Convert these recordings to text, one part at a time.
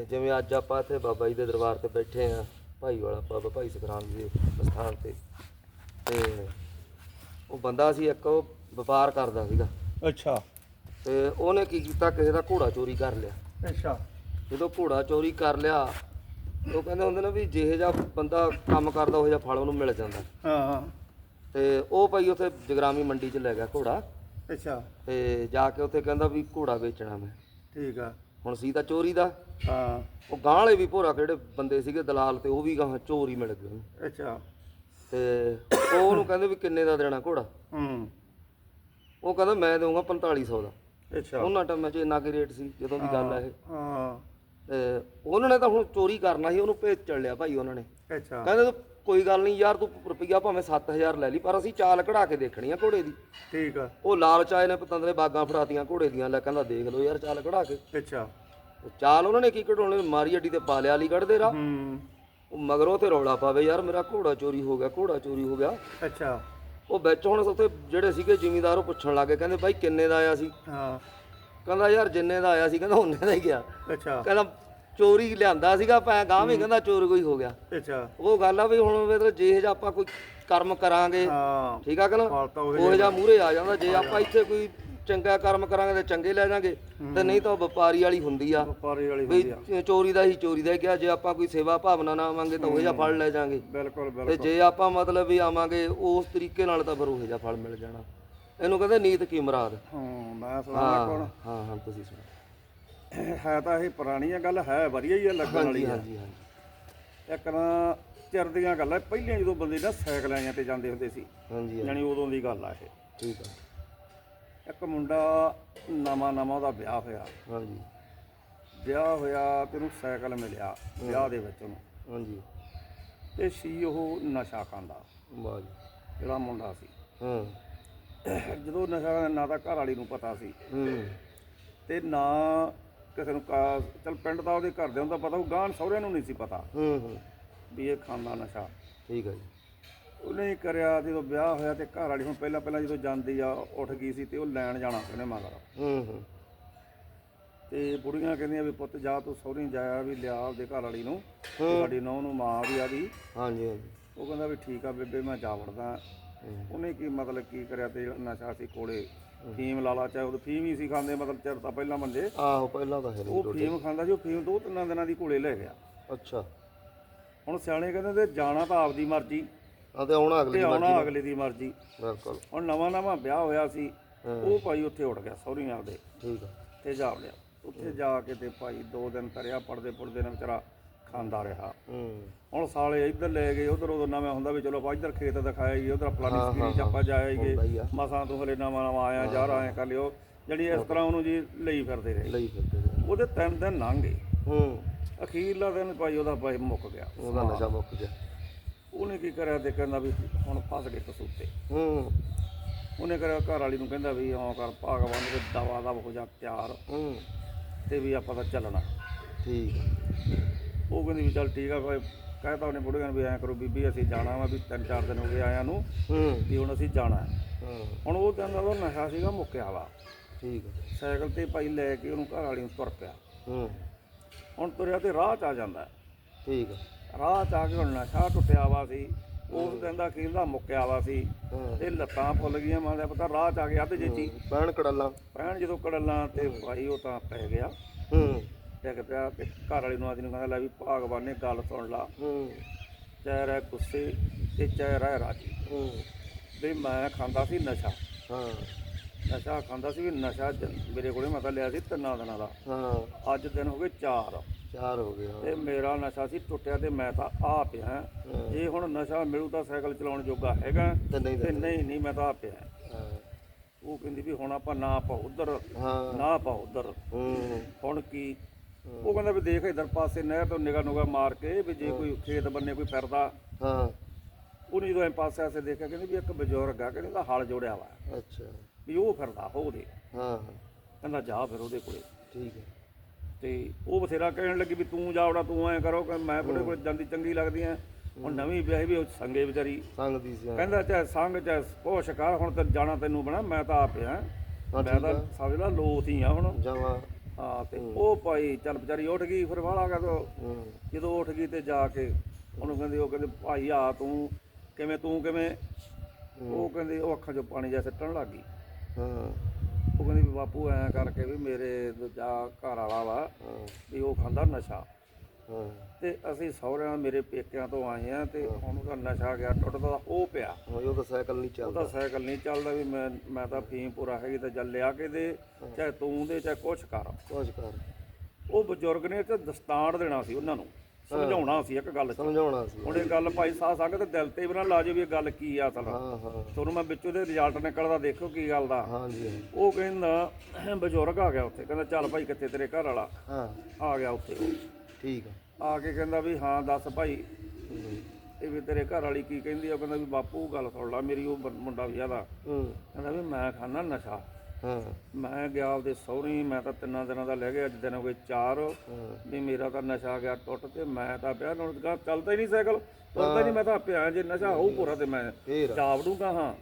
ਤੇ ਜਿਵੇਂ ਅੱਜ ਆਪਾਂ ਇੱਥੇ ਬਾਬਾ ਜੀ ਦੇ ਦਰਬਾਰ ਤੇ ਬੈਠੇ ਆ ਭਾਈ ਵਾਲਾ ਬਾਬਾ ਭਾਈ ਸਤਨਾਮ ਜੀ ਦੇ ਸਥਾਨ ਤੇ। ਤੇ ਉਹ ਬੰਦਾ ਸੀ ਇੱਕ ਉਹ ਵਪਾਰ ਕਰਦਾ ਸੀਗਾ। ਅੱਛਾ। ਤੇ ਉਹਨੇ ਕੀ ਕੀਤਾ ਕਿਸੇ ਦਾ ਘੋੜਾ ਚੋਰੀ ਕਰ ਲਿਆ। ਅੱਛਾ। ਜਦੋਂ ਘੋੜਾ ਚੋਰੀ ਕਰ ਲਿਆ ਉਹ ਕਹਿੰਦੇ ਹੁੰਦੇ ਨੇ ਵੀ ਜਿਹੇ ਜਿਹਾ ਬੰਦਾ ਕੰਮ ਕਰਦਾ ਉਹ ਜਿਹਾ ਫਲ ਉਹਨੂੰ ਮਿਲ ਜਾਂਦਾ। ਹਾਂ। ਤੇ ਉਹ ਭਾਈ ਉੱਥੇ ਜਗਰਾਮੀ ਮੰਡੀ 'ਚ ਲੈ ਗਿਆ ਘੋੜਾ। ਅੱਛਾ। ਤੇ ਜਾ ਕੇ ਉੱਥੇ ਕਹਿੰਦਾ ਵੀ ਘੋੜਾ ਵੇਚਣਾ ਮੈਂ। ਠੀਕ ਆ। ਹੁਣ ਸੀ ਤਾਂ ਚੋਰੀ ਦਾ। ਹਾਂ। ਉਹ ਵਾਲੇ ਵੀ ਭੋਰਾ ਕਿਹੜੇ ਬੰਦੇ ਸੀਗੇ ਦਲਾਲ ਤੇ ਉਹ ਵੀ ਗਾਂ ਚੋਰੀ ਮਿਲ ਗਏ। ਉਹਨੂੰ। ਅੱਛਾ। ਤੇ ਉਹ ਉਹਨੂੰ ਕਹਿੰਦੇ ਵੀ ਕਿੰਨੇ ਦਾ ਦੇਣਾ ਘੋੜਾ? ਹੂੰ। ਉਹ ਕਹਿੰਦਾ ਮੈਂ ਦੇਵਾਂਗਾ 4500 ਦਾ। ਅੱਛਾ। ਉਹਨਾਂ ਟਾਈਮਾਂ 'ਚ ਇੰਨਾ ਕੀ ਰੇਟ ਸੀ ਜਦੋਂ ਦੀ ਗੱਲ ਹੈ ਇਹ। ਹਾਂ ਤੇ ਉਹਨਾਂ ਨੇ ਤਾਂ ਹੁਣ ਚੋਰੀ ਕਰਨਾ ਸੀ ਉਹਨੂੰ ਭੇਜ ਚੜ ਲਿਆ ਭਾਈ ਉਹਨਾਂ ਨੇ। ਅੱਛਾ। ਕਹਿੰਦੇ ਤੂੰ ਕੋਈ ਗੱਲ ਨਹੀਂ ਯਾਰ ਤੂੰ ਰੁਪਈਆ ਭਾਵੇਂ 7000 ਲੈ ਲਈ ਪਰ ਅਸੀਂ ਚਾਲ ਕਢਾ ਕੇ ਦੇਖਣੀ ਆ ਘੋੜੇ ਦੀ। ਠੀਕ ਆ। ਉਹ ਲਾਲਚ ਆਏ ਨੇ ਪਤੰਦਰੇ ਬਾਗਾਂ ਫੜਾਤੀਆਂ ਘੋੜੇ ਦੀਆਂ ਲੈ ਕਹਿੰਦਾ ਦੇਖ ਲਓ ਯਾਰ ਚਾਲ ਕਢਾ ਕੇ। ਅੱਛਾ। ਉਹ ਚਾਲ ਉਹਨਾਂ ਨੇ ਕੀ ਕਢਾਉਣੇ? ਮਾਰੀ ਅੱਡੀ ਤੇ ਪਾ ਲਿਆ ਅਲੀਗੜ੍ਹ ਦੇ ਰਾਹ। ਹੂੰ। ਉਹ ਮਗਰੋਂ ਤੇ ਰੌਲਾ ਪਾਵੇ ਯਾਰ ਮੇਰਾ ਘੋੜਾ ਚੋਰੀ ਹੋ ਗਿਆ ਘੋੜਾ ਚੋਰੀ ਹੋ ਗਿਆ। ਅੱਛਾ। ਉਹ ਵਿੱਚ ਹੁਣ ਉੱਥੇ ਜਿਹੜੇ ਸੀਗੇ ਜ਼ਿਮੀਂਦਾਰ ਉਹ ਪੁੱਛਣ ਲੱਗੇ ਕਹਿੰਦੇ ਬਾਈ ਕਿੰਨੇ ਦਾ ਆਇਆ ਸੀ? ਹਾਂ। ਕਹਿੰਦਾ ਯਾਰ ਜਿੰਨੇ ਦਾ ਆਇਆ ਸੀ ਕਹਿੰਦਾ ਉਹਨੇ ਦਾ ਹੀ ਗਿਆ। ਅੱਛਾ। ਕਹਿੰਦਾ ਚੋਰੀ ਲਿਆਂਦਾ ਸੀਗਾ ਪੈ ਗਾਂ ਵੀ ਕਹਿੰਦਾ ਚੋਰ ਕੋਈ ਹੋ ਗਿਆ। ਅੱਛਾ। ਉਹ ਉਹ ਗੱਲ ਆ ਵੀ ਹੁਣ ਮਤਲਬ ਜੇ ਜਿਹਾ ਆਪਾਂ ਕੋਈ ਕਰਮ ਕਰਾਂਗੇ ਹਾਂ। ਠੀਕ ਆ ਕਿ ਨਾ? ਫਲ ਤਾਂ ਉਹ ਉਹ ਜਿਹਾ ਮੂਹਰੇ ਆ ਜਾਂਦਾ ਜੇ ਆਪਾਂ ਇੱਥੇ ਕੋਈ ਚੰਗਾ ਕਰਮ ਕਰਾਂਗੇ ਤੇ ਚੰਗੇ ਲੈ ਜਾਾਂਗੇ ਤੇ ਨਹੀਂ ਤਾਂ ਉਹ ਵਪਾਰੀ ਵਾਲੀ ਹੁੰਦੀ ਆ। ਵਪਾਰੀ ਵਾਲੀ ਵੀ ਹੁੰਦੀ ਆ। ਚੋਰੀ ਦਾ ਹੀ ਚੋਰੀ ਦਾ ਹੀ ਕਿਹਾ ਜੇ ਆਪਾਂ ਕੋਈ ਸੇਵਾ ਭਾਵਨਾ ਨਾ ਆਵਾਂਗੇ ਤਾਂ ਉਹ ਜਿਹਾ ਫਲ ਲੈ ਜਾਾਂਗੇ। ਬਿਲਕੁਲ ਤੇ ਬਿਲਕੁਲ। ਜੇ ਆਪਾਂ ਮਤਲਬ ਵੀ ਆਵਾਂਗੇ ਉਸ ਤਰੀਕੇ ਨਾਲ ਤਾਂ ਫਿਰ ਉਹ ਜਿਹਾ ਫਲ ਮਿਲ ਜਾਣਾ। ਇਹਨੂੰ ਕਹਿੰਦੇ ਨੀਤ ਕੀ ਮੁਰਾਦ। ਹਾਂ ਮੈਂ ਸੁਣਾ ਹਾਂ ਕੋਣ ਹਾਂ ਹਾਂ ਤੁਸੀਂ ਸੁਣੋ। ਹੈ ਤਾਂ ਇਹ ਪੁਰਾਣੀ ਗੱਲ ਹੈ ਵਧੀਆ ਹੀ ਆ ਲੱਗਣ ਵਾਲੀ ਆ। ਹਾਂਜੀ ਹਾਂਜੀ। ਇੱਕ ਨਾ ਚਿਰ ਦੀਆਂ ਗੱਲਾਂ ਪਹਿਲਾਂ ਜਦੋਂ ਬੰਦੇ ਨਾ ਸਾਈਕਲਾਂ ਤੇ ਜਾਂਦੇ ਹੁੰਦੇ ਸੀ ਹਾਂਜੀ, ਯਾਨੀ ਉਦੋਂ ਦੀ ਗੱਲ ਆ ਇਹ। ਠੀਕ ਆ। ਇੱਕ ਮੁੰਡਾ ਨਵਾਂ ਨਵਾਂ ਉਹਦਾ ਵਿਆਹ ਹੋਇਆ। ਹਾਂਜੀ। ਵਿਆਹ ਹੋਇਆ ਤੇ ਉਹਨੂੰ ਸਾਈਕਲ ਮਿਲਿਆ ਵਿਆਹ ਦੇ ਵਿੱਚ ਉਹਨੂੰ। ਹਾਂਜੀ। ਤੇ ਸੀ ਉਹ ਨਸ਼ਾ ਖਾਂਦਾ। ਵਾਹ ਜੀ। ਜਿਹੜਾ ਮੁੰਡਾ ਸੀ। ਹਾਂ। ਜਦੋਂ ਨਸ਼ਾ ਨਾ ਤਾਂ ਘਰ ਵਾਲੀ ਨੂੰ ਪਤਾ ਸੀ। ਹੂੰ। ਤੇ ਨਾ ਕਿਸੇ ਨੂੰ ਕਾ- ਚੱਲ ਪਿੰਡ ਦਾ ਉਹਦੇ ਘਰਦਿਆਂ ਨੂੰ ਤਾਂ ਪਤਾ ਉਹ ਗਾਂ ਸਹੁਰਿਆਂ ਨੂੰ ਨਹੀਂ ਸੀ ਪਤਾ ਹੂੰ ਹੂੰ। ਵੀ ਇਹ ਖਾਂਦਾ ਨਸ਼ਾ। ਠੀਕ ਆ ਜੀ। ਉਹਨੇ ਹੀ ਕਰਿਆ ਜਦੋਂ ਵਿਆਹ ਹੋਇਆ ਤੇ ਘਰ ਵਾਲੀ ਹੁਣ ਪਹਿਲਾਂ ਪਹਿਲਾਂ ਜਦੋਂ ਜਾਂਦੀ ਆ ਉੱਠ ਗਈ ਸੀ ਤੇ ਉਹ ਲੈਣ ਜਾਣਾ ਸੀ ਉਹਨੇ ਮਗਰ ਹੂੰ ਹੂੰ। ਤੇ ਬੁੜੀਆਂ ਕਹਿੰਦੀਆਂ ਵੀ ਪੁੱਤ ਜਾ ਤੂੰ ਸਹੁਰੀ ਜਾਇਆ ਵੀ ਲਿਆ ਆਪਦੇ ਘਰ ਵਾਲੀ ਨੂੰ ਤੇ ਸਾਡੀ ਨੌਂ ਨੂੰ ਮਾਂ ਵੀ ਆਦੀ ਹਾਂਜੀ ਹਾਂਜੀ। ਉਹ ਕਹਿੰਦਾ ਵੀ ਠੀਕ ਆ ਬੇਬੇ ਮੈਂ ਜਾ ਵੜਦਾ। ਉਹਨੇ ਕੀ ਮਤਲਬ ਕੀ ਕਰਿਆ ਤੇ ਜਿਹੜਾ ਨਸ਼ਾ ਸੀ ਕੋਲੇ ਫੀਮ ਲਾਲਾ ਚਾਹੇ ਉਹ ਫੀਮ ਹੀ ਸੀ ਖਾਂਦੇ ਮਤਲਬ ਚਿਰ ਤਾਂ ਪਹਿਲਾਂ ਬੰਦੇ ਆਹੋ ਪਹਿਲਾਂ ਤਾਂ ਹੈ ਉਹ ਫੀਮ ਖਾਂਦਾ ਸੀ ਉਹ ਫੀਮ ਦੋ ਤਿੰਨਾਂ ਦਿਨਾਂ ਦੀ ਕੋਲੇ ਲੈ ਗਿਆ। ਅੱਛਾ। ਹੁਣ ਸਿਆਣੇ ਕਹਿੰਦੇ ਤੇ ਜਾਣਾ ਤਾਂ ਆਪਦੀ ਮਰਜ਼ੀ। ਆ ਤੇ ਆਉਣਾ ਅਗਲੀ ਤੇ ਆਉਣਾ ਅਗਲੇ ਦੀ ਮਰਜ਼ੀ। ਬਿਲਕੁਲ। ਹੁਣ ਨਵਾਂ ਨਵਾਂ ਵਿਆਹ ਹੋਇਆ ਸੀ ਹਾਂ। ਉਹ ਭਾਈ ਉੱਥੇ ਉੱਠ ਗਿਆ ਸਹੁਰੀਆਂ ਆਪਦੇ ਠੀਕ ਆ। ਤੇ ਜਾ ਵੜਿਆ। ਉੱਥੇ ਜਾ ਕੇ ਤੇ ਭਾਈ ਦੋ ਦਿਨ ਤਰਿਆ ਪੜਦੇ ਪੁੜਦੇ ਨੇ ਵਿਚਾਰਾ ਖਾਂਦਾ ਰਿਹਾ। ਹੂੰ। ਹੁਣ ਸਾਲੇ ਇੱਧਰ ਲੈ ਗਏ ਉਧਰ ਉਧਰ ਨਵੇਂ ਹੁੰਦਾ ਵੀ ਚਲੋ ਆਪਾਂ ਇੱਧਰ ਖੇਤ ਦਿਖਾਇਆ ਜੀ ਉਧਰ ਫਲਾਣੀ ਸਕੀਰੀ ਚ ਆਪਾਂ ਜਾਏਗੇ ਹੀ ਮਸਾਂ ਤੋਂ ਹਲੇ ਨਵਾਂ ਨਵਾਂ ਆਇਆ ਜਾ ਆਏ ਕਰ ਲਿਓ। ਜਿਹੜੀ ਇਸ ਤਰ੍ਹਾਂ ਉਹਨੂੰ ਜੀ ਲਈ ਫਿਰਦੇ ਰਹੇ। ਲਈ ਫਿਰਦੇ ਨੇ। ਉਹਦੇ ਤਿੰਨ ਦਿਨ ਲੰਘ ਗਏ। ਹੂੰ। ਅਖੀਰਲਾ ਦਿਨ ਭਾਈ ਉਹਦਾ ਭਾਈ ਮੁੱਕ ਗਿਆ। ਉਹਦਾ ਨਸ਼ਾ ਮੁੱਕ ਗਿਆ। ਉਹਨੇ ਕੀ ਕਰਿਆ ਤੇ ਕਹਿੰਦਾ ਵੀ ਹੁਣ ਫਸ ਗਏ ਕਸੂਤੇ। ਹੂੰ। ਉਹਨੇ ਕਰਿਆ ਘਰ ਵਾਲੀ ਨੂੰ ਕਹਿੰਦਾ ਵੀ ਹਾਂ ਕਰ ਭਗਵਾਨ ਦੇ ਦਵਾ ਦਾ ਹੋ ਜਾ ਤਿਆਰ। ਹੂੰ। ਤੇ ਵੀ ਆਪਾਂ ਤਾਂ ਚੱਲਣਾ। ਠੀਕ। ਉਹ ਕਹਿੰਦੀ ਵੀ ਚੱਲ ਠੀਕ ਆ ਭਾਈ ਕਹਿਤਾ ਉਹਨੇ ਬੁੜੀਆਂ ਨੂੰ ਵੀ ਐਂ ਕਰੋ ਬੀਬੀ ਅਸੀਂ ਜਾਣਾ ਵਾ ਵੀ ਤਿੰਨ ਚਾਰ ਦਿਨ ਹੋ ਗਏ ਆਇਆਂ ਨੂੰ ਹੂੰ। ਵੀ ਹੁਣ ਅਸੀਂ ਜਾਣਾ। ਹੈ। ਹਾਂ ਹੁਣ ਉਹ ਕਹਿੰਦਾ ਉਹ ਨਸ਼ਾ ਸੀਗਾ ਮੁੱਕਿਆ ਵਾ। ਠੀਕ। ਸਾਈਕਲ ਤੇ ਭਾਈ ਲੈ ਕੇ ਉਹਨੂੰ ਘਰ ਵਾਲੀ ਨੂੰ ਤੁਰ ਪਿਆ। ਹੂੰ। ਹੁਣ ਤੁਰਿਆ ਤੇ ਰਾਹ ਚ ਆ ਜਾਂਦਾ। ਹੈ। ਠੀਕ। ਰਾਹ ਚ ਆ ਕੇ ਹੁਣ ਨਸ਼ਾ ਟੁੱਟਿਆ ਵਾ ਸੀ। ਉਹ ਕਹਿੰਦਾ ਕਹਿੰਦਾ ਮੁੱਕਿਆ ਵਾ ਸੀ। ਤੇ ਲੱਤਾਂ ਫੁੱਲ ਗਈਆਂ ਮੰਨ ਲਿਆ ਪਤਾ ਰਾਹ ਚ ਆ ਅੱਧ ਜੇਚੀ ਪੈਣ ਕੜਾਲਾਂ। ਭੈਣ ਜਦੋਂ ਕੜਲਾਂ ਤੇ ਭਾਈ ਉਹ ਤਾਂ ਪੈ ਗਿਆ। ਹੂੰ। ਡਿੱਗ ਪਿਆ ਤੇ ਘਰ ਵਾਲੀ ਨੂੰ ਆਦੀ ਨੂੰ ਕਹਿੰਦਾ ਲੈ ਵੀ ਭਗਵਾਨ ਨੇ ਗੱਲ ਸੁਣ ਲਾ। ਹੂੰ। ਚਾਹੇ ਰਹਿ ਗੁੱਸੇ ਤੇ ਚਾਹੇ ਰਹਿ ਰਾਜੀ। ਹੂੰ। ਵੀ ਮੈਂ ਖਾਂਦਾ ਸੀ ਨਸ਼ਾ। ਹਾਂ। ਨਸ਼ਾ ਖਾਂਦਾ ਸੀ ਵੀ ਨਸ਼ਾ ਮੇਰੇ ਕੋਲੇ ਮੈਂ ਤਾਂ ਲਿਆ ਸੀ ਤਿੰਨਾਂ ਦਿਨਾਂ ਦਾ। ਹਾਂ। ਅੱਜ ਦਿਨ ਹੋ ਗਏ 4 ਚਾਰ ਹੋ ਤੇ ਮੇਰਾ ਨਸ਼ਾ ਸੀ ਟੁੱਟਿਆ ਤੇ ਮੈਂ ਤਾਂ ਆ ਪਿਆ ਜੇ ਹੁਣ ਨਸ਼ਾ ਮਿਲੂ ਤਾਂ ਸਾਈਕਲ ਚਲਾਉਣ ਜੋਗਾ ਹੈਗਾ ਤੇ ਨਹੀਂ ਤੇ ਨਹੀਂ। ਨਹੀਂ ਮੈਂ ਤਾਂ ਆ ਪਿਆ ਹਾਂ। ਉਹ ਕਹਿੰਦੀ ਵੀ ਹੁਣ ਆਪਾਂ ਨਾ ਆਪਾਂ ਉਧਰ ਹਾਂ। ਨਾ ਆਪਾਂ ਉਧਰ। ਹੂੰ। ਹੁਣ ਕੀ? ਉਹ ਕਹਿੰਦਾ ਵੀ ਦੇਖ ਇਧਰ ਪਾਸੇ ਨਹਿਰ ਤੋਂ ਨਿਗਾ ਨੁਗਾ ਮਾਰ ਕੇ ਵੀ ਜੇ ਕੋਈ ਖੇਤ ਬੰਨੇ ਕੋਈ ਫਿਰਦਾ। ਹਾਂ। ਉਹਨੇ ਜਦੋਂ ਐ ਪਾਸੇ ਆਸੇ ਦੇਖਿਆ ਕਹਿੰਦੇ ਵੀ ਇੱਕ ਬਜ਼ੁਰਗ ਆ ਕਹਿੰਦੇ ਉਹਦਾ ਹਲ ਜੋੜਿਆ ਵਾ। ਅੱਛਾ। ਵੀ ਉਹ ਫਿਰਦਾ ਉਹਦੇ ਹਾਂ। ਕਹਿੰਦਾ ਜਾ ਫਿਰ ਉਹਦੇ ਕੋਲੇ। ਠੀਕ ਹੈ। ਤੇ ਉਹ ਬਥੇਰਾ ਕਹਿਣ ਲੱਗੀ ਵੀ ਤੂੰ ਜਾ ਵੜਾ ਤੂੰ ਐ ਕਰੋ ਕਿ ਮੈਂ ਤੁਹਾਡੇ ਕੋਲ ਜਾਂਦੀ ਚੰਗੀ ਲੱਗਦੀ ਐ। ਹੁਣ ਨਵੀਂ ਵਿਆਹੀ ਵੀ ਉਹ ਸੰਗੇ ਵਿਚਾਰੀ। ਸੰਗ ਦੀ ਸੀ ਕਹਿੰਦਾ ਚਾਹੇ ਸੰਗ ਚਾਹੇ ਕੋਸ਼ ਕਰ ਹੁਣ ਤੇ ਜਾਣਾ ਤੈਨੂੰ ਬਣਾ ਮੈਂ ਤਾਂ ਆਪ ਆ। ਮੈਂ ਤਾਂ ਸਮਝ ਲਾ ਲੋਥ ਹੀ ਆ ਹੁਣ। ਜਮਾ ਹਾਂ ਤੇ ਉਹ ਭਾਈ ਚੱਲ ਵਿਚਾਰੀ ਉੱਠ ਗਈ ਫਿਰ ਵਾਲਾ ਹੂੰ। ਜਦੋਂ ਉੱਠ ਗਈ ਤੇ ਜਾ ਕੇ ਉਹਨੂੰ ਕਹਿੰਦੇ ਉਹ ਕਹਿੰਦੇ ਭਾਈ ਆ ਤੂੰ ਕਿਵੇਂ ਤੂੰ ਕਿਵੇਂ? ਉਹ ਕਹਿੰਦੇ ਉਹ ਅੱਖਾਂ 'ਚੋਂ ਪਾਣੀ ਜਿਹਾ ਸਿੱਟਣ ਲੱਗ ਗਈ। ਹਾਂ। ਉਹ ਕਹਿੰਦੀ ਵੀ ਬਾਪੂ ਐਂ ਕਰਕੇ ਵੀ ਮੇਰੇ ਦੂਜਾ ਘਰ ਵਾਲਾ ਵਾ ਵੀ ਉਹ ਖਾਂਦਾ ਨਸ਼ਾ। ਤੇ ਅਸੀਂ ਸਹੁਰਿਆਂ ਮੇਰੇ ਪੇਕਿਆਂ ਤੋਂ ਆਏ ਆ ਤੇ ਉਹਨੂੰ ਤਾਂ ਨਸ਼ਾ ਗਿਆ ਟੁੱਟਦਾ ਉਹ ਪਿਆ। ਹਾਂ, ਉਹ ਤਾਂ ਸਾਈਕਲ ਨਹੀਂ ਚੱਲਦਾ। ਉਹਦਾ ਸਾਈਕਲ ਨਹੀਂ ਚੱਲਦਾ ਵੀ ਮੈਂ ਮੈਂ ਤਾਂ ਫੀਮ ਪੂਰਾ ਹੈਗੀ ਤਾਂ ਜਲ ਲਿਆ ਕੇ ਦੇ ਚਾਹੇ ਤੂੰ ਦੇ ਚਾਹੇ ਕੁਛ ਕਰ। ਕੁਝ ਕਰ। ਉਹ ਬਜ਼ੁਰਗ ਨੇ ਤੇ ਦਸਤਾਰ ਦੇਣਾ ਸੀ ਉਹਨਾਂ ਨੂੰ। ਸਮਝਾਉਣਾ ਸੀ ਇੱਕ ਗੱਲ ਸਮਝਾਉਣਾ ਸੀ। ਹੁਣ ਇਹ ਗੱਲ ਭਾਈ ਸਾਹ ਸੰਗਤ ਦਿਲ ਤੇ ਵੀ ਨਾ ਲਾ ਜਾਓ ਵੀ ਇਹ ਗੱਲ ਕੀ ਆ ਅਸਲ। ਹਾਂ ਹਾਂ। ਤੁਹਾਨੂੰ ਮੈਂ ਵਿੱਚੋਂ ਦੇ ਰਿਜ਼ਲਟ ਨਿਕਲਦਾ ਦੇਖੋ ਕੀ ਗੱਲ ਦਾ। ਹਾਂਜੀ ਹਾਂਜੀ। ਉਹ ਕਹਿੰਦਾ ਬਜ਼ੁਰਗ ਆ ਗਿਆ ਉੱਥੇ। ਕਹਿੰਦਾ ਚੱਲ ਭਾਈ ਕਿੱਥੇ ਤੇਰੇ ਘਰ ਵਾਲਾ? ਹਾਂ। ਆ ਗਿਆ ਉੱਥੇ ਉਹ। ਠੀਕ ਆ। ਆ ਕੇ ਕਹਿੰਦਾ ਵੀ ਹਾਂ ਦੱਸ ਭਾਈ। ਹੂੰ। ਇਹ ਵੀ ਤੇਰੇ ਘਰ ਵਾਲੀ ਕੀ ਕਹਿੰਦੀ ਆ? ਉਹ ਕਹਿੰਦਾ ਵੀ ਬਾਪੂ ਗੱਲ ਸੁਣ ਲਾ ਮੇਰੀ ਉਹ ਬ- ਮੁੰਡਾ ਵਿਆਹਦਾ ਹੂੰ। ਕਹਿੰਦਾ ਵੀ ਮੈਂ ਖਾਣਾ ਨਸ਼ਾ। ਹਾਂ ਮੈਂ ਗਿਆ ਆਪਦੇ ਸਹੁਰੀ ਮੈਂ ਤਾਂ ਤਿੰਨਾਂ ਦਿਨਾਂ ਦਾ ਲੈ ਗਿਆ ਅੱਜ ਦਿਨ ਹੋ ਗਏ ਚਾਰ। ਵੀ ਮੇਰਾ ਤਾਂ ਨਸ਼ਾ ਗਿਆ ਟੁੱਟ ਤੇ ਮੈਂ ਤਾਂ ਪਿਆ ਹੁਣ ਤਾਂ ਚੱਲਦਾ ਹੀ ਨਹੀਂ ਸਾਈਕਲ। ਤੁਰਦਾ ਨਹੀਂ ਮੈਂ ਤਾਂ ਪਿਆ ਜੇ ਨਸ਼ਾ ਹੋਊ ਪੂਰਾ ਤੇ ਮੈਂ ਜਾਵੜੂਗਾ ਹਾਂ।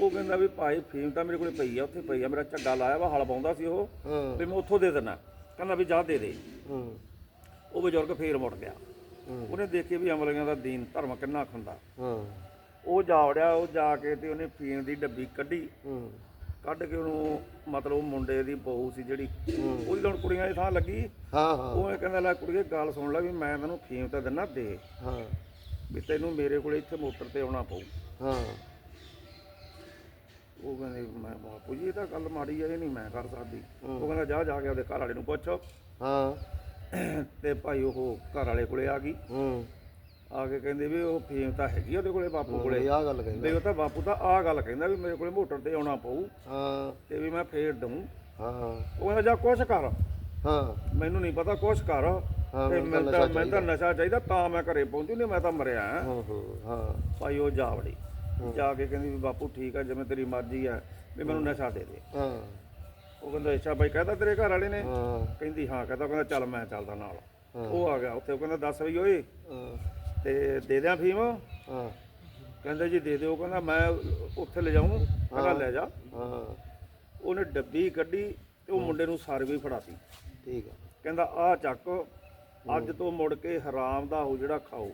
ਉਹ ਕਹਿੰਦਾ ਵੀ ਭਾਈ ਫੀਮ ਤਾਂ ਮੇਰੇ ਕੋਲੇ ਪਈ ਆ ਉੱਥੇ ਪਈ ਆ ਮੇਰਾ ਝੱਗਾ ਲਾਇਆ ਵਾ ਹਲ ਪਾਉਂਦਾ ਸੀ ਉਹ। ਵੀ ਮੈਂ ਉੱਥੋਂ ਦੇ ਦੇਣਾ ਕਹਿੰਦਾ ਵੀ ਜਾ ਦੇ ਦੇ। ਉਹ ਬਜ਼ੁਰਗ ਫੇਰ ਮੁੜ ਗਿਆ। ਉਹਨੇ ਦੇਖੇ ਵੀ ਅਮਲੀਆਂ ਦਾ ਦੀਨ ਧਰਮ ਕਿੰਨਾ ਖੁੰਦਾ। ਉਹ ਜਾਵੜਿਆ ਉਹ ਜਾ ਕੇ ਤੇ ਉਹਨੇ ਫੀਮ ਦੀ ਡੱਬੀ ਕੱਢੀ। ਕੱਢ ਕੇ ਉਹਨੂੰ ਮਤਲਬ ਉਹ ਮੁੰਡੇ ਦੀ ਬਹੂ ਸੀ ਜਿਹੜੀ। ਉਹਦੀ ਤਾਂ ਹੁਣ ਕੁੜੀਆਂ ਦੀ ਥਾਂ ਲੱਗੀ। ਹਾਂ ਹਾਂ। ਉਹ ਇਹ ਕਹਿੰਦਾ ਲੈ ਕੁੜੀਏ ਗੱਲ ਸੁਣ ਲੈ ਵੀ ਮੈਂ ਤੈਨੂੰ ਫੀਮ ਤਾਂ ਦਿੰਨਾ ਦੇ। ਹਾਂ। ਵੀ ਤੈਨੂੰ ਮੇਰੇ ਕੋਲੇ ਇੱਥੇ ਮੋਟਰ ਤੇ ਆਉਣਾ ਪਊ। ਹਾਂ। ਉਹ ਕਹਿੰਦੇ ਮੈਂ ਬਾਪੂ ਜੀ ਇਹ ਤਾਂ ਗੱਲ ਮਾੜੀ ਆ ਇਹ ਨਹੀਂ ਮੈਂ ਕਰ ਸਕਦੀ। ਉਹ ਕਹਿੰਦਾ ਜਾ ਜਾ ਕੇ ਉਹਦੇ ਘਰ ਵਾਲੇ ਨੂੰ ਪੁੱਛ। ਹਾਂ। ਤੇ ਭਾਈ ਉਹ ਘਰ ਵਾਲੇ ਕੋਲੇ ਆ ਗਈ। ਹੂੰ। ਆ ਕੇ ਕਹਿੰਦੇ ਵੀ ਉਹ ਫੀਮ ਤਾਂ ਹੈਗੀ ਉਹਦੇ ਕੋਲੇ ਬਾਪੂ ਕੋਲੇ। ਇਹ ਆ ਗੱਲ ਕਹਿੰਦਾ। ਉਹ ਤਾਂ ਬਾਪੂ ਤਾਂ ਆਹ ਗੱਲ ਕਹਿੰਦਾ ਵੀ ਮੇਰੇ ਕੋਲੇ ਮੋਟਰ ਤੇ ਆਉਣਾ ਪਊ। ਹਾਂ। ਤੇ ਵੀ ਮੈਂ ਫੇਰ ਦਊਂ। ਹਾਂ ਉਹ ਕਹਿੰਦਾ ਜਾ ਕੁਛ ਕਰ। ਹਾਂ। ਮੈਨੂੰ ਨਹੀਂ ਪਤਾ ਕੁਛ ਕਰ। ਹਾਂ, ਤੇ ਮੈਨੂੰ ਮੈਂ ਤਾਂ ਤਾਂ ਨਸ਼ਾ ਮੈਂ ਤਾਂ ਨਸ਼ਾ ਚਾਹੀਦਾ ਤਾਂ ਮੈਂ ਘਰੇ ਪਹੁੰਚੂ ਨਹੀਂ ਮੈਂ ਤਾਂ ਮਰਿਆ ਹਾਂ। ਹਾਂ ਹਾਂ ਭਾਈ ਉਹ ਜਾ ਵੜੀ। ਜਾ ਕੇ ਕਹਿੰਦੀ ਵੀ ਬਾਪੂ ਠੀਕ ਆ ਜਿਵੇਂ ਤੇਰੀ ਮਰਜ਼ੀ ਆ ਵੀ ਮੈਨੂੰ ਨਸ਼ਾ ਦੇ ਦੇ। ਹਾਂ। ਉਹ ਕਹਿੰਦਾ ਅੱਛਾ ਭਾਈ ਕਹਤਾ ਤੇਰੇ ਘਰ ਵਾਲੇ ਨੇ? ਹਾਂ। ਕਹਿੰਦੀ ਹਾਂ ਕਹਤਾ। ਕਹਿੰਦਾ ਚੱਲ ਮੈਂ ਚੱਲਦਾ ਨਾਲ। ਉਹ ਆ ਗਿਆ ਉੱਥੇ। ਉਹ ਕਹਿੰਦਾ ਦੱਸ ਵੀ ਓਏ। ਹਾਂ। ਤੇ ਦੇ ਦਿਆਂ ਫੀਮ। ਹਾਂ। ਕਹਿੰਦਾ ਜੀ ਦੇ ਦਿਓ ਕਹਿੰਦਾ ਮੈਂ ਉੱਥੇ ਲੈ ਜਾਊਂ ਕਹਿੰਦਾ ਲੈ ਜਾ। ਹਾਂ। ਉਹਨੇ ਡੱਬੀ ਕੱਢੀ ਤੇ ਉਹ ਮੁੰਡੇ ਨੂੰ ਸਰਵੀ ਫੜਾਤੀ। ਠੀਕ ਆ। ਕਹਿੰਦਾ ਆਹ ਚੱਕ ਅੱਜ ਤੋਂ ਮੁੜ ਕੇ ਹਰਾਮ ਦਾ ਹੋ ਜਿਹੜਾ ਖਾਓ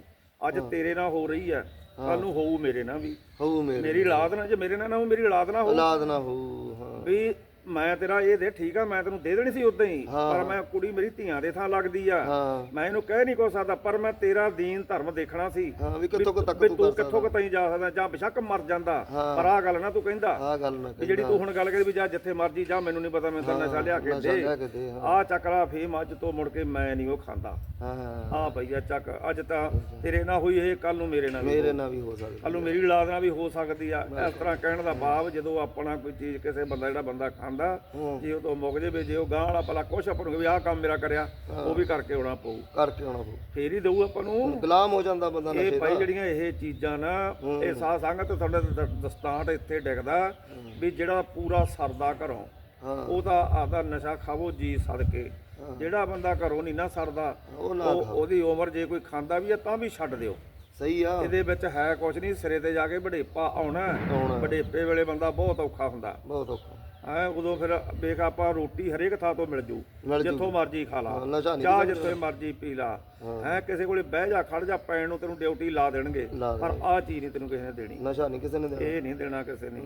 ਅੱਜ ਤੇਰੇ ਨਾਲ ਹੋ ਰਹੀ ਹੈ ਕੱਲ ਨੂੰ ਹੋਊ ਮੇਰੇ ਨਾਲ ਵੀ। ਹੋਊ ਮੇਰੇ ਮੇਰੀ ਔਲਾਦ ਨਾਲ ਜੇ ਮੇਰੇ ਨਾਲ ਨਾ ਹੋ ਮੇਰੀ ਔਲਾਦ ਨਾਲ ਹੋ ਔਲਾਦ ਨਾ ਹੋਊ ਹਾਂ। ਵੀ ਮੈਂ ਤੇਰਾ ਇਹ ਦੇ ਠੀਕ ਆ ਮੈਂ ਤੈਨੂੰ ਦੇ ਦੇਣੀ ਸੀ ਉਦਾਂ ਹੀ ਹਾਂ। ਪਰ ਮੈਂ ਕੁੜੀ ਮੇਰੀ ਧੀਆਂ ਦੇ ਥਾਂ ਲੱਗਦੀ ਆ। ਹਾਂ। ਮੈਂ ਇਹਨੂੰ ਕਹਿ ਨਹੀਂ ਕੋ ਸਕਦਾ ਪਰ ਮੈਂ ਤੇਰਾ ਦੀਨ ਧਰਮ ਦੇਖਣਾ ਸੀ। ਹਾਂ ਵੀ ਕਿੱਥੋਂ ਕੁ ਤੱਕ ਵੀ ਤੂੰ ਤੂੰ ਕਰ ਕਿੱਥੋਂ ਕਿਤਾਈ ਜਾ ਸਕਦਾ ਜਾਂ ਬਿਸ਼ੱਕ ਮਰ ਜਾਂਦਾ ਹਾਂ। ਪਰ ਆਹ ਗੱਲ ਨਾ ਤੂੰ ਕਹਿੰਦਾ। ਆ ਗੱਲ ਨਾ ਵੀ ਕਹੀ ਜਿਹੜੀ ਤੂੰ ਹੁਣ ਗੱਲ ਕਰੀ ਵੀ ਜਾ ਜਿੱਥੇ ਮਰਜ਼ੀ ਜਾ ਮੈਨੂੰ ਨਹੀਂ ਪਤਾ ਮੈਂ ਤਾਂ ਨਸ਼ਾ ਲਿਆ ਕੇ ਦੇ। ਲਿਆ ਕੇ ਦੇ ਹਾਂ। ਆਹ ਚੱਕਰਾ ਫੀਮ ਅੱਜ ਤੋਂ ਮੁੜ ਕੇ ਮੈਂ ਨਹੀਂ ਉਹ ਖਾਂਦਾ। ਹਾਂ ਆ ਭਈਆ ਚੱਕ ਅੱਜ ਤਾਂ ਤੇਰੇ ਨਾਲ ਹੋਈ ਇਹ ਕੱਲ ਨੂੰ ਮੇਰੇ ਨਾਲ ਮੇਰੇ ਨਾਲ ਵੀ ਹੋ ਸਕਦਾ ਕੱਲ ਨੂੰ ਮੇਰੀ ਔਲਾਦ ਨਾਲ ਵੀ ਹੋ ਸਕਦੀ ਆ। ਇਸ ਤਰ੍ਹਾਂ ਕਹਿਣ ਦਾ ਭਾਵ ਜਦੋਂ ਆਪਣਾ ਕੋਈ ਚੀਜ਼ ਕਿਸੇ ਬੰਦਾ ਜਿਹੜਾ ਬੰਦਾ ਖਾਂਦਾ ਹੂੰ। ਜੇ ਉਹ ਤੋਂ ਮੁੱਕ ਜੇ ਜੇ ਉਹ ਗਾਂ ਵਾਲਾ ਭਲਾ ਕੁਛ ਆਪਾਂ ਨੂੰ ਵੀ ਆਹ ਕੰਮ ਮੇਰਾ ਕਰਿਆ ਉਹ ਵੀ ਕਰਕੇ ਆਉਣਾ ਪਊ। ਕਰਕੇ ਆਉਣਾ ਪਊ। ਫੇਰ ਹੀ ਦਊ ਆਪਾਂ ਨੂੰ। ਗੁਲਾਮ ਹੋ ਜਾਂਦਾ ਬੰਦਾ ਇਹ ਨਸ਼ੇ ਭਾਈ ਜਿਹੜੀਆਂ ਇਹ ਚੀਜ਼ਾਂ ਨਾ ਇਹ ਸਾਧ ਸੰਗਤ ਤੁਹਾਡੇ ਦ- ਦਸਤਾਰ ਇੱਥੇ ਡਿੱਗਦਾ ਵੀ ਜਿਹੜਾ ਪੂਰਾ ਸਰਦਾ ਘਰੋਂ ਹਾਂ। ਉਹ ਤਾਂ ਆਪਦਾ ਨਸ਼ਾ ਖਾਵੋ ਜੀ ਸਦਕੇ। ਜਿਹੜਾ ਬੰਦਾ ਘਰੋਂ ਨਹੀਂ ਨਾ ਸਰਦਾ ਉਹ ਨਾ ਉਹ ਉਹਦੀ ਉਮਰ ਜੇ ਕੋਈ ਖਾਂਦਾ ਵੀ ਹੈ ਤਾਂ ਵੀ ਛੱਡ ਦਿਓ। ਸਹੀ ਆ। ਇਹਦੇ ਵਿੱਚ ਹੈ ਕੁਛ ਨਹੀਂ ਸਿਰੇ ਤੇ ਜਾ ਕੇ ਵਡੇਪਾ ਆਉਣਾ। ਆਉਣਾ। ਵਡੇਪੇ ਵੇਲੇ ਬੰਦਾ ਬਹੁਤ ਔਖਾ ਹੁੰਦਾ। ਬਹੁਤ ਔਖਾ। ਹੈ ਉਦੋਂ ਫਿਰ ਵੇਖ ਆਪਾਂ ਰੋਟੀ ਹਰੇਕ ਥਾਂ ਤੋਂ ਮਿਲ ਜੂ। ਮਿਲ ਜੂ। ਜਿੱਥੋਂ ਮਰਜ਼ੀ ਖਾ ਲਾ। ਹਾਂ, ਨਸ਼ਾ ਨਹੀਂ ਚਾਹ ਜਿੱਥੇ ਮਰਜ਼ੀ ਪੀ ਲਾ। ਹਾਂ। ਕਿਸੇ ਕੋਲੇ ਬਹਿ ਜਾ ਖੜ ਜਾ ਪੈਣ ਨੂੰ ਤੈਨੂੰ ਡਿਊਟੀ ਲਾ ਦੇਣਗੇ। ਲਾ ਪਰ ਆਹ ਚੀਜ਼ ਨਹੀਂ ਤੈਨੂੰ ਕਿਸੇ ਨੇ ਦੇਣੀ। ਨਸ਼ਾ ਨਹੀਂ ਕਿਸੇ ਨੇ ਦੇਣਾ। ਇਹ ਨਹੀਂ ਦੇਣਾ ਕਿਸੇ ਨੇ।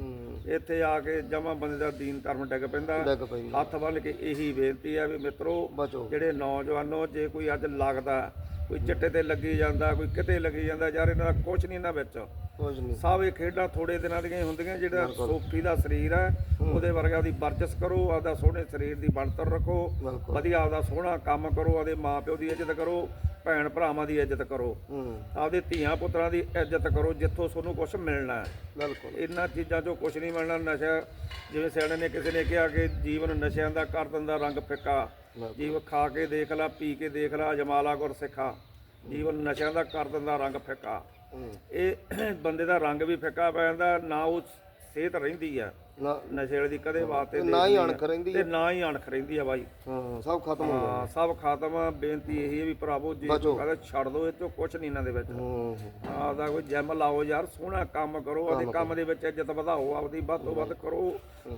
ਇੱਥੇ ਆ ਕੇ ਜਮਾ ਬੰਦੇ ਦਾ ਦੀਨ ਧਰਮ ਡਿੱਗ ਪੈਂਦਾ। ਡਿੱਗ ਪਈ ਹੱਥ ਬੰਨ ਕੇ ਇਹੀ ਬੇਨਤੀ ਹੈ ਵੀ ਮਿੱਤਰੋ ਬਚੋ। ਜਿਹੜੇ ਨੌਜਵਾਨੋ ਜੇ ਕੋਈ ਅੱਜ ਲੱਗਦਾ ਕੋਈ ਚਿੱਟੇ ਤੇ ਲੱਗੀ ਜਾਂਦਾ ਕੋਈ ਕਿਤੇ ਲੱਗੀ ਜਾਂਦਾ ਯਾਰ ਇਹਨਾਂ ਦਾ ਕੁਝ ਨਹੀਂ ਇਹਨਾਂ ਵਿੱਚ। ਕੁਝ ਨਹੀਂ। ਸਭ ਇਹ ਖੇਡਾਂ ਥੋੜੇ ਦਿਨਾਂ ਦੀਆਂ ਹੀ ਹੁੰਦੀਆਂ ਜਿਹੜਾ ਸੋਫੀ ਦਾ ਸਰੀਰ ਹੈ ਉਹਦੇ ਵਰਗਾ ਦੀ ਵਰਜਸ ਕਰੋ ਆਪਦਾ ਸੋਹਣੇ ਸਰੀਰ ਦੀ ਬਣਤਰ ਰੱਖੋ ਵਧੀਆ ਆਪਦਾ ਸੋਹਣਾ ਕੰਮ ਕਰੋ ਆਪਦੇ ਮਾਪਿਓ ਦੀ ਇੱਜ਼ਤ ਕਰੋ ਭੈਣ ਭਰਾਵਾਂ ਦੀ ਇੱਜ਼ਤ ਕਰੋ। ਆਪਦੇ ਧੀਆਂ ਪੁੱਤਰਾਂ ਦੀ ਇੱਜ਼ਤ ਕਰੋ ਜਿੱਥੋਂ ਤੁਹਾਨੂੰ ਕੁਝ ਮਿਲਣਾ ਹੈ। ਬਿਲਕੁਲ। ਇਹਨਾਂ ਚੀਜ਼ਾਂ ਚੋਂ ਕੁਝ ਨਹੀਂ ਮਿਲਣਾ ਨਸ਼ਾ ਜਿਵੇਂ ਸਿਆਣੇ ਨੇ ਕਿਸੇ ਨੇ ਕਿਹਾ ਕਿ ਜੀਵਨ ਨਸ਼ਿਆਂ ਦਾ ਕਰ ਦਿੰਦਾ ਰੰਗ ਫਿੱਕਾ। ਜੀਵ ਖਾ ਕੇ ਦੇਖ ਲੈ ਪੀ ਕੇ ਦੇਖ ਲੈ ਜਮਾਲਾ ਗੁਰ ਸਿੱਖਾ ਜੀਵਨ ਨਸ਼ਿਆਂ ਦਾ ਕਰ ਦਿੰਦਾ ਰੰਗ ਫਿੱਕਾ। ਇਹ ਬੰਦੇ ਦਾ ਰੰਗ ਵੀ ਫਿੱਕਾ ਪੈ ਜਾਂਦਾ ਨਾ ਉਹ ਸਿਹਤ ਰਹਿੰਦੀ ਆ। ਨਾ। ਨਸ਼ੇ ਵਾਲੀ ਦੀ ਕਦੇ ਵਾਸਤੇ ਤੇ ਨਾ ਹੀ। ਅਣਖ ਰਹਿੰਦੀ ਤੇ ਨਾ ਹੀ ਅਣਖ ਰਹਿੰਦੀ ਆ ਬਾਈ। ਹਾਂ ਸਭ ਖਤਮ ਹੋ ਹਾਂ ਸਭ ਖਾਤਮ ਆ। ਬੇਨਤੀ ਇਹੀ ਹੈ ਵੀ ਭਰਾਵੋ ਜੇ। ਕਹਿੰਦਾ ਛੱਡ ਦਿਓ ਇਹ ਤੋਂ ਕੁਝ ਨਹੀਂ ਇਹਨਾਂ ਦੇ ਵਿੱਚ। ਹੂੰ ਆਪਦਾ ਕੋਈ ਜਿਮ ਲਾਓ ਯਾਰ ਸੋਹਣਾ ਕੰਮ ਕਰੋ ਆਪਦੇ ਕੰਮ ਦੇ ਵਿੱਚ ਇੱਜ਼ਤ ਵਧਾਓ ਆਪਦੀ ਵੱਧ ਤੋਂ ਵੱਧ ਕਰੋ।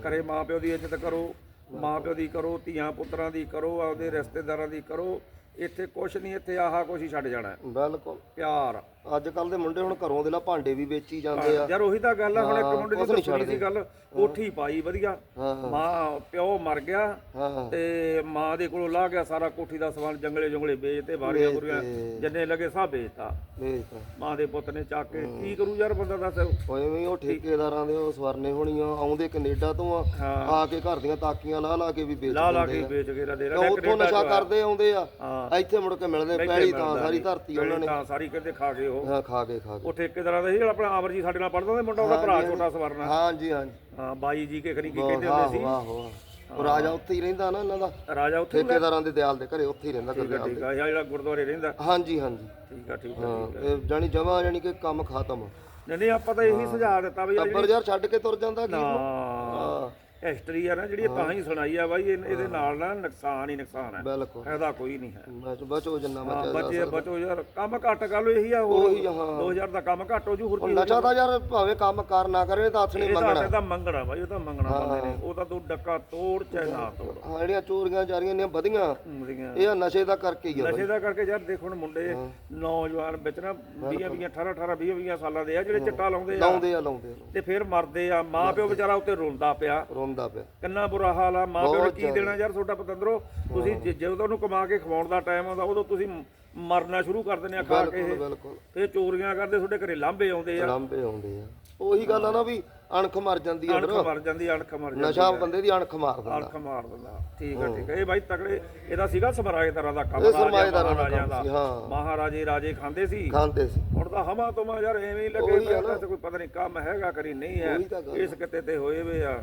ਘਰੇ ਮਾਪਿਓ ਦੀ ਇੱਜ਼ਤ ਕਰੋ ਮਾਂ ਪਿਓ ਦੀ ਕਰੋ ਧੀਆਂ ਪੁੱਤਰਾਂ ਦੀ ਕਰੋ ਆਪਦੇ ਰਿਸ਼ਤੇਦਾਰਾਂ ਦੀ ਕਰੋ। ਇੱਥੇ ਕੁਛ ਨਹੀਂ ਇੱਥੇ ਆਹਾ ਕੁਛ ਹੀ ਛੱਡ ਜਾਣਾ। ਹੈ। ਬਿਲਕੁਲ। ਪਿਆਰ। ਅੱਜ ਕੱਲ ਦੇ ਮੁੰਡੇ ਹੁਣ ਘਰੋਂ ਦੇ ਲਾ ਭਾਂਡੇ ਵੀ ਵੇਚੀ ਜਾਂਦੇ ਆ। ਯਾਰ ਉਹੀ ਤਾਂ ਗੱਲ ਆ ਹੁਣ ਇੱਕ ਹਾਂ, ਮੁੰਡੇ ਦੀ ਕੁਛ ਨੀ ਤਾਂ ਸੁਣੀ ਸੀ ਗੱਲ ਕੋਠੀ ਪਾਈ ਵਧੀਆ। ਹਾਂ। ਮਾਂ ਪਿਓ ਮਰ ਗਿਆ ਹਾਂ। ਤੇ ਮਾਂ ਦੇ ਕੋਲੋਂ ਲਾ ਗਿਆ ਸਾਰਾ ਕੋਠੀ ਦਾ ਸਮਾਨ ਜੰਗਲੇ ਜੰਗਲੇ ਵੇਚਤੇ ਬਾਰੀਆਂ ਬੁਰੀਆਂ ਜਿੰਨੇ ਲੱਗੇ ਸਭ ਵੇਚਤਾ। ਵੇਚ ਤਾਂ ਮਾਂ ਦੇ ਪੁੱਤ ਨੇ ਚੱਕ ਕੇ ਕੀ ਕਰੂ ਯਾਰ ਬੰਦਾ ਦੱਸ? ਓਏ ਵੀ ਉਹ ਠੇਕੇਦਾਰਾਂ ਦੇ ਉਹ ਸਵਰਨੇ ਹੋਣੀਆਂ ਆਉਂਦੇ ਕੈਨੇਡਾ ਤੋਂ ਆ ਹਾਂ। ਆ ਕੇ ਘਰ ਦੀਆਂ ਤਾਕੀਆਂ ਲਾ ਲਾ ਕੇ ਵੀ ਵੇਚ ਲਾ ਲਾ ਕੇ ਵੇਚ ਕੇ ਰਾ ਦੇ ਤੇ ਉੱਥੋਂ ਨਸ਼ਾ ਕਰਦੇ ਆਉਂਦੇ ਆ। ਹਾਂ। ਇੱਥੇ ਮੁੜ ਕੇ ਮਿਲਦੇ ਪਹਿਲੀ ਤਾਂ ਸਾਰੀ ਧਰਤੀ ਉਹਨਾਂ ਨੇ। ਤਾਂ ਸਾਰੀ ਕਿਤੇ ਖਾ ਗਏ ਉਹ। ਹਾਂ ਖਾ ਕੇ ਖਾ ਕੇ। ਉਹ ਠੇਕੇਦਾਰਾਂ ਦਾ ਸੀ ਜਿਹੜਾ ਆਪਣਾ ਆਮਰ ਜੀ ਸਾਡੇ ਨਾਲ ਪੜਦਾ ਹੁੰਦਾ ਮੁੰਡਾ ਉਹਦਾ ਭਰਾ ਛੋਟਾ ਸਵਰਨਾ। ਹਾਂਜੀ ਹਾਂਜੀ ਹਾਂ ਬਾਈ ਜੀ ਕੇ ਖਰੀ ਕੀ ਕਹਿੰਦੇ ਹੁੰਦੇ ਸੀ। ਆਹੋ ਆਹੋ। ਉਹ ਰਾਜਾ ਉੱਥੇ ਹੀ ਰਹਿੰਦਾ ਨਾ ਇਹਨਾਂ ਦਾ। ਰਾਜਾ ਉੱਥੇ ਠੇਕੇਦਾਰਾਂ ਦੇ ਦਿਆਲ ਦੇ ਘਰੇ ਉੱਥੇ ਹੀ ਰਹਿੰਦਾ ਗੁਰਦਿਆਲ ਠੀਕ ਆ ਜਿਹੜਾ ਗੁਰਦੁਆਰੇ ਰਹਿੰਦਾ। ਹਾਂਜੀ ਹਾਂਜੀ ਠੀਕ ਆ ਠੀਕ ਆ ਹਾਂ ਜਾਣੀ ਜਮਾ ਜਾਣੀ ਕਿ ਕੰਮ ਖਤਮ। ਨਹੀਂ ਨਹੀਂ ਆਪਾਂ ਤਾਂ ਇਹੀ ਸੁਝਾਅ ਦਿੱਤਾ ਵੀ ਟੱਬਰ ਯਾਰ ਛੱਡ ਕੇ ਤੁਰ ਜਾਂਦਾ ਕੀ ਹਾਂ ਹਾਂ। ਹਿਸਟਰੀ ਆ ਨਾ ਜਿਹੜੀ ਇਹ ਤਾਂ ਹੀ ਸੁਣਾਈ ਆ ਬਾਈ ਇਹ- ਇਹਦੇ ਨਾਲ ਨਾ ਨੁਕਸਾਨ ਹੀ ਨੁਕਸਾਨ ਹੈ ਬਿਲਕੁਲ। ਫਾਇਦਾ ਕੋਈ ਨਹੀਂ ਹੈ। ਬਚ ਬਚੋ ਜਿੰਨਾ ਹਾਂ ਬਚਿਆ ਬੱਚੇ ਬਚੋ ਯਾਰ। ਕੰਮ ਘੱਟ ਕਰ ਲੋ ਇਹੀ ਆ ਹੋਰ ਉਹੀ ਆ, ਹਾਂ। 2000 ਦਾ ਕੰਮ ਘੱਟ ਹੋ ਜੂ ਹੋਰ ਕੀ ਨਸ਼ਾ ਤਾਂ ਯਾਰ ਭਾਵੇਂ ਕੰਮ ਕਰ ਨਾ ਕਰੇ ਤਾਂ ਹੱਥ ਨਹੀਂ ਇਹ ਤਾਂ ਮੰਗਣਾ। ਇਹਦਾ ਮੰਗਣਾ ਬਾਈ ਉਹ ਤਾਂ ਮੰਗਣਾ ਬੰਦੇ ਨੇ। ਉਹ ਤਾਂ ਤੂੰ ਡੱਕਾ ਤੋੜ ਚਾਹੇ ਨਾ ਤੋੜ। ਹਾਂ ਜਿਹੜੀਆਂ ਚੋਰੀਆਂ ਜਾਰੀਆਂ ਨੇ ਵਧੀਆਂ। ਹੁੰਦੀਆਂ ਇਹ ਆ ਨਸ਼ੇ ਦਾ ਕਰਕੇ ਹੀ ਆ ਨਸ਼ੇ ਦਾ ਕਰਕੇ ਯਾਰ ਦੇਖੋ ਹੁਣ ਮੁੰਡੇ ਨੌਜਵਾਨ ਵਿੱਚ ਨਾ 20 20 18 18 20 20 ਸਾਲਾਂ ਦੇ ਆ ਜਿਹੜੇ ਚਿੱਟਾ ਲਾਉਂਦੇ ਆ। ਲਾਉਂਦੇ ਆ ਲਾਉਂਦੇ ਆ। ਤੇ ਫਿਰ ਮਰਦੇ ਆ। ਮਾਂ ਪਿਓ ਵਿਚਾਰਾ ਉੱਤੇ ਰੋਂਦਾ ਪਿਆ। ਰੋਂਦਾ ਪਿਆ। ਕਿੰਨਾ ਬੁਰਾ ਹਾਲ ਆ। ਮਾਂ ਪਿਓ ਨੇ ਕੀ ਦੇਣਾ ਯਾਰ ਤੁਹਾਡਾ ਪਤੰਦਰੋ? ਤੁਸੀਂ ਜ- ਜਦੋਂ ਤੁਹਾਨੂੰ ਕਮਾ ਕੇ ਖਵਾਉਣ ਦਾ ਟਾਈਮ ਆਉਂਦਾ ਉਦੋਂ ਤੁਸੀਂ ਮ- ਮਰਨਾ ਸ਼ੁਰੂ ਕਰ ਦਿੰਦੇ ਆ ਖਾ ਕੇ ਬਿਲਕੁਲ ਇਹ। ਬਿਲਕੁਲ। ਤੇ ਚੋਰੀਆਂ ਕਰਦੇ ਤੁਹਾਡੇ ਘਰੇ ਲਾਂਭੇ ਆਉਂਦੇ ਆ। ਲਾਂਬੇ ਆਉਂਦੇ ਆ। ਉਹੀ ਗੱਲ ਆ ਨਾ ਵੀ ਅਣਖ ਮਰ ਜਾਂਦੀ ਆ ਅਣਖ ਮਰ ਜਾਂਦੀ ਅਣਖ ਮਰ ਜਾਂਦੀ ਨਸ਼ਾ ਬੰਦੇ ਦੀ ਅਣਖ ਮਾਰ ਦਿੰਦਾ। ਅਣਖ ਮਾਰ ਦਿੰਦਾ। ਠੀਕ ਆ ਠੀਕ ਆ। ਇਹ ਬਾਈ ਤਕੜੇ ਇਹਦਾ ਸੀਗਾ ਸਮਰਾਏ ਤਰ੍ਹਾਂ ਦਾ ਕੰਮ ਇਹ ਰਾਜਿਆਂ ਸਰਮਾਏਦਾਰਾਂ ਦਾ ਮਹਾਰਾਜਿਆਂ ਕੰਮ ਸੀ, ਹਾਂ। ਮਹਾਰਾਜੇ ਰਾਜੇ ਖਾਂਦੇ ਸੀ। ਖਾਂਦੇ ਸੀ। ਹੁਣ ਤਾਂ ਹਮਾ ਤੋਂ ਯਾਰ ਐਵੇਂ ਹੀ ਲੱਗੇ ਪਿਆ ਤਾਂ ਕੋਈ ਪਤਾ ਨਹੀਂ ਕੰਮ ਹੈਗਾ ਕਰੀ ਨਹੀਂ ਹੈ। ਉਹੀ ਤਾਂ ਗੱਲ ਇਸ ਕਿਤੇ ਤੇ ਹੋਏ ਵੇ ਆ।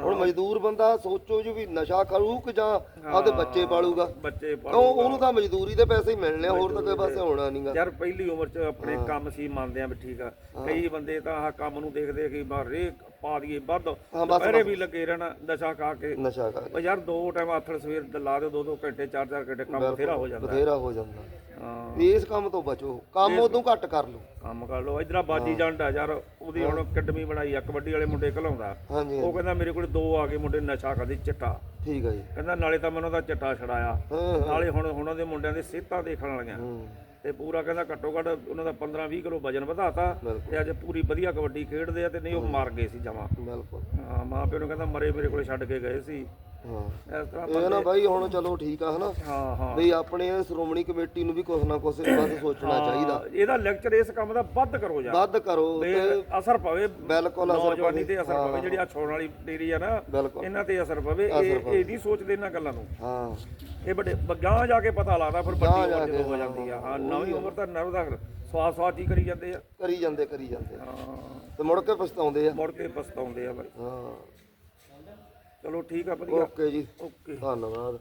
ਹੁਣ ਮਜ਼ਦੂਰ ਬੰਦਾ ਸੋਚੋ ਜੀ ਵੀ ਨਸ਼ਾ ਕਰੂ ਕਿ ਜਾਂ ਆਪਦੇ ਬੱਚੇ ਪਾਲੂਗਾ? ਬੱਚੇ ਪੜ੍ਹ- ਉਹ ਉਹਨੂੰ ਤਾਂ ਮਜ਼ਦੂਰੀ ਦੇ ਪੈਸੇ ਹੀ ਮਿਲਣੇ ਹੋਰ ਤਾਂ ਕੋਈ ਪਾਸੇ ਹੋਣਾ ਨਹੀਂਗਾ ਯਾਰ ਪਹਿਲੀ ਉਮਰ 'ਚ ਆਪਣੇ ਕੰਮ ਸੀ ਮੰਨਦੇ ਆ ਵੀ ਠੀਕ ਆ। ਕਈ ਬੰਦੇ ਤਾਂ ਆਹ ਕੰਮ ਨੂੰ ਦੇਖਦੇ ਕਿ ਬਾਰੇ ਪਾ ਦਈਏ ਵੱਧ ਦੁਪਹਿਰੇ ਵੀ ਲੱਗੇ ਰਹਿਣਾ ਨਸ਼ਾ ਖਾ ਕੇ। ਨਸ਼ਾ ਕਰ ਉਹ ਯਾਰ ਦੋ ਟਾਈਮ ਆਥਣ ਸਵੇਰ ਲਾ ਦਿਓ ਦੋ ਦੋ ਘੰਟੇ ਚਾਰ ਚਾਰ ਘੰਟੇ ਕੰਮ ਬਥੇਰਾ ਹੋ ਜਾਂਦਾ। ਬਥੇਰਾ ਹੋ ਜਾਂਦਾ। ਵੀ ਇਸ ਕੰਮ ਤੋਂ ਬਚੋ। ਕੰਮ ਉਦੋਂ ਘੱਟ ਕਰ ਲਓ। ਕੰਮ ਕਰ ਲਓ। ਇਧਰ ਬਾਜੀ ਆ ਯਾਰ ਉਹਦੀ ਹੁਣ ਅਕੈਡਮੀ ਬਣਾਈ ਆ ਕਬੱਡੀ ਵਾਲੇ ਮੁੰਡੇ ਘਲਾਉਂਦਾ। ਹਾਂਜੀ ਉਹ ਕਹਿੰਦਾ ਮੇਰੇ ਕੋਲ ਦੋ ਆ ਗਏ ਮੁੰਡੇ ਨਸ਼ਾ ਕਰਦੇ ਚਿੱਟਾ। ਠੀਕ ਆ ਜੀ। ਕਹਿੰਦਾ ਨਾਲੇ ਤਾਂ ਮੈਨੂੰ ਉਹਦਾ ਚਿੱਟਾ ਛੜਾਇਆ ਹਾਂ ਨਾਲੇ ਹੁਣ ਉਹਨਾਂ ਦੇ ਮੁੰਡਿਆਂ ਦੇ ਸਿਹਤਾਂ ਦੇਖਣ ਵਾਲੀਆਂ। ਹੂੰ। ਤੇ ਪੂਰਾ ਕਹਿੰਦਾ ਘੱਟੋ ਘੱਟ ਉਹਨਾਂ ਦਾ 15 20 ਕਿਲੋ ਵਜਨ ਵਧਾਤਾ। ਤੇ ਅੱਜ ਪੂਰੀ ਵਧੀਆ ਕਬੱਡੀ ਖੇਡਦੇ ਆ ਤੇ ਨਹੀਂ ਉਹ ਮਰ ਗਏ ਸੀ ਜਮਾ। ਬਿਲਕੁਲ। ਹਾਂ ਮਾਂ ਪਿਓ ਨੂੰ ਕਹਿੰਦਾ ਮਰੇ ਮੇਰੇ ਕੋਲੇ ਛੱਡ ਕੇ ਗਏ ਸੀ। ਹਾਂ। ਇਸ ਤਰ੍ਹਾਂ ਇਹ ਨਾ ਬਾਈ ਹੁਣ ਚਲੋ ਠੀਕ ਆ ਹਨਾ? ਹਾਂ ਹਾਂ। ਵੀ ਆਪਣੇ ਸ਼੍ਰੋਮਣੀ ਕਮੇਟੀ ਨੂੰ ਵੀ ਕੁਛ ਨਾ ਇਸ ਬਾਰੇ ਸੋਚਣਾ ਚਾਹੀਦਾ। ਇਹਦਾ ਲੈਕਚਰ ਇਸ ਕੰਮ ਦਾ ਵੱਧ ਕਰੋ ਯਾਰ। ਵੱਧ ਕਰੋ ਤੇ ਅਸਰ ਪਵੇ ਬਿਲਕੁਲ ਅਸਰ ਨੌਜਵਾਨੀ ਤੇ ਅਸਰ ਪਵੇ ਜਿਹੜੀ ਆ ਛੋੜ ਵਾਲੀ ਡੇਰੀ ਆ ਨਾ ਇਹਨਾਂ ਤੇ ਅਸਰ ਪਵੇ। ਇਹ ਇਹ ਨਹੀਂ ਸੋਚਦੇ ਇਹਨਾਂ ਗੱਲਾਂ ਨੂੰ। ਹਾਂ। ਇਹ ਵੱਡੇ ਗਾਂ ਜਾ ਕੇ ਪਤਾ ਲੱਗਦਾ ਫਿਰ ਵੱਡੀ ਉਮਰ ਜਦੋਂ ਹੋ ਜਾਂਦੀ ਆ। ਹਾਂ ਨਵੀਂ ਉਮਰ ਤਾਂ ਨਰਵ ਦਾ ਸਵਾਸ ਸਵਾਸ ਹੀ ਕਰੀ ਜਾਂਦੇ ਆ। ਕਰੀ ਜਾਂਦੇ ਕਰੀ ਜਾਂਦੇ ਹਾਂ। ਤੇ ਮੁੜ ਕੇ ਪਛਤਾਉਂਦੇ ਆ। ਮੁੜ ਕੇ ਪਛਤਾਉਂਦੇ ਆ ਬਾਈ। ਹਾਂ। ਚਲੋ ਠੀਕ ਆ ਵਧੀਆ। ਓਕੇ ਜੀ। ਓਕੇ। ਧੰਨਵਾਦ।